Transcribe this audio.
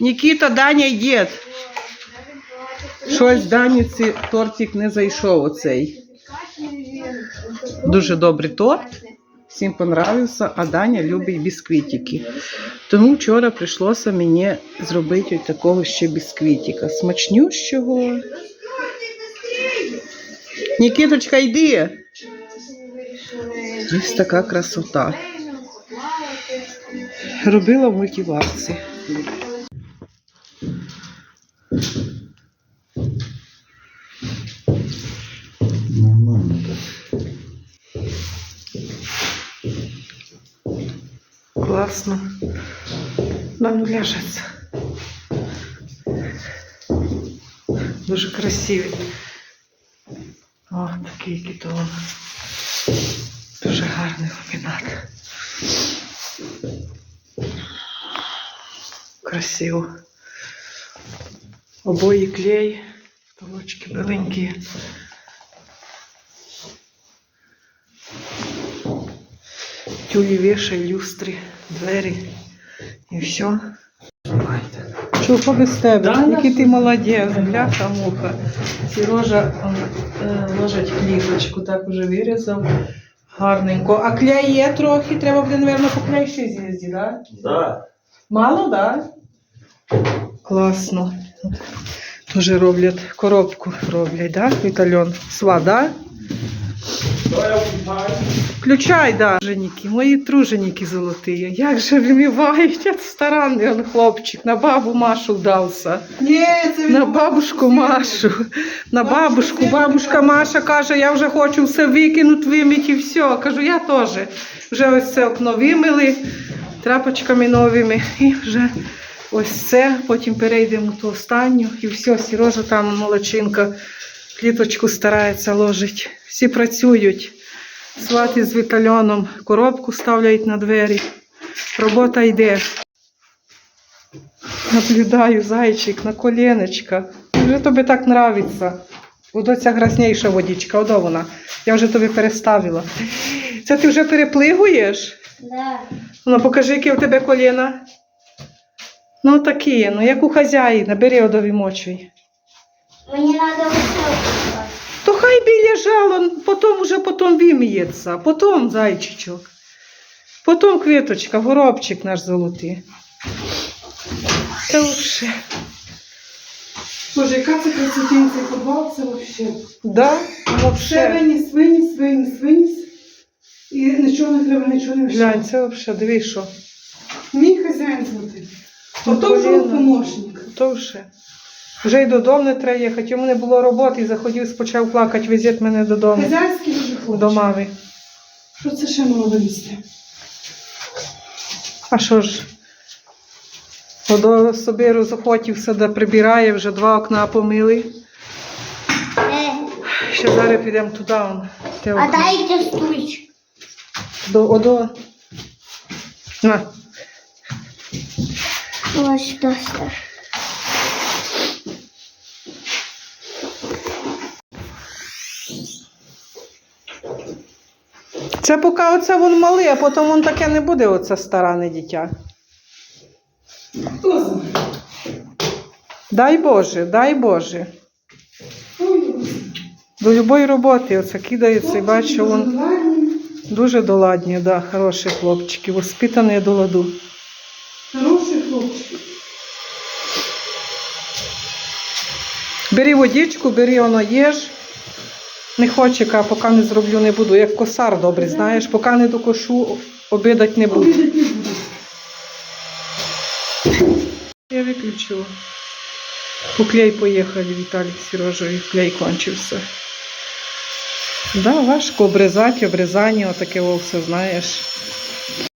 Нікіта, Даня дід. Щось Даніці тортик не зайшов оцей. Дуже добрий торт. Всім понравився, а Даня любить бісквітики. Тому вчора прийшлося мені зробити ось такого ще бісквітика. Смачнющого. Нікіточка, йди. Ось така красота. Робила в мультиварці. Класно. На ну ляжеться. Дуже красивий. О, такий кітон. Дуже гарний ламінат. Красиво. Обої клей, толочки беленькі. Тюлі вішай, люстри, двері і все. Чого без тебе? Який ти молодець, бляха муха. Сережа е, ложить кліточку, так уже вирізав. Гарненько. А клей є трохи, треба буде, мабуть, по клей ще з'їздити, так? Да? Да. Мало, так? Да? Класно. Тоже роблять коробку роблять, да? Вітальон. Сва, да? Включай, да. Труженіки, мої труженіки золоті. Як же вимивають, я старанний он хлопчик, на бабу Машу вдався. Ні, це На бабушку Машу. На бабушку. Бабушка Маша каже, я вже хочу все викинути, вимити і все. Кажу, я теж. Вже ось це окно вимили трапочками новими. І вже ось це. Потім перейдемо ту останню. І все, Сірожа там молодчинка. Кліточку старається ложить. Всі працюють. Свати з вітальоном коробку ставляють на двері. Робота йде. Наблюдаю, зайчик, на коленочка. Вже тобі так нравиться. Ото ця грязніша водичка, одо вона. Я вже тобі переставила. Це ти вже переплигуєш? Да. Ну, покажи, яке у тебе коліна. Ну, такі, ну, як у хазяїна, бери одові мочуй. Мені треба хай біля жало, потім уже потім виміється, потім зайчичок. Потім квіточка, горобчик наш золотий. Та вже. Боже, яка це красотінь, цей це взагалі. Да? Все Вообще. виніс, виніс, виніс, виніс. І нічого не треба, нічого не Глянь, це взагалі, диви, що. Мій хазяїн золотий. Ото вже помощник. То вже. Вже й додому не треба їхати. Йому не було роботи і заходив, почав плакати, везіть мене додому. Хазяйський дуже хоче. До мами. Що це ще мало винести? А що ж? Водо собі розохотівся, да прибирає, вже два окна помили. Ще зараз підемо туди. он, те а окно. дайте стульчик. До, одо. На. Ось що це. Поки оце він малий, а потім він таке не буде, оце старане дитя. Хто знає? Дай Боже, дай Боже. До любої роботи оце кидається і бачу, він дуже доладні, да, хороші хлопчики, воспитані до ладу. Хороший хлопчик. Бери водичку, бери воно їж. Не хоче, поки не зроблю, не буду. Як косар добрий, знаєш, поки не докошу, обидать не буду. Я виключила. Поклей поїхали Віталій Сірожою, клей кончився. Да, важко обрізати, обрізання, отаке все, знаєш.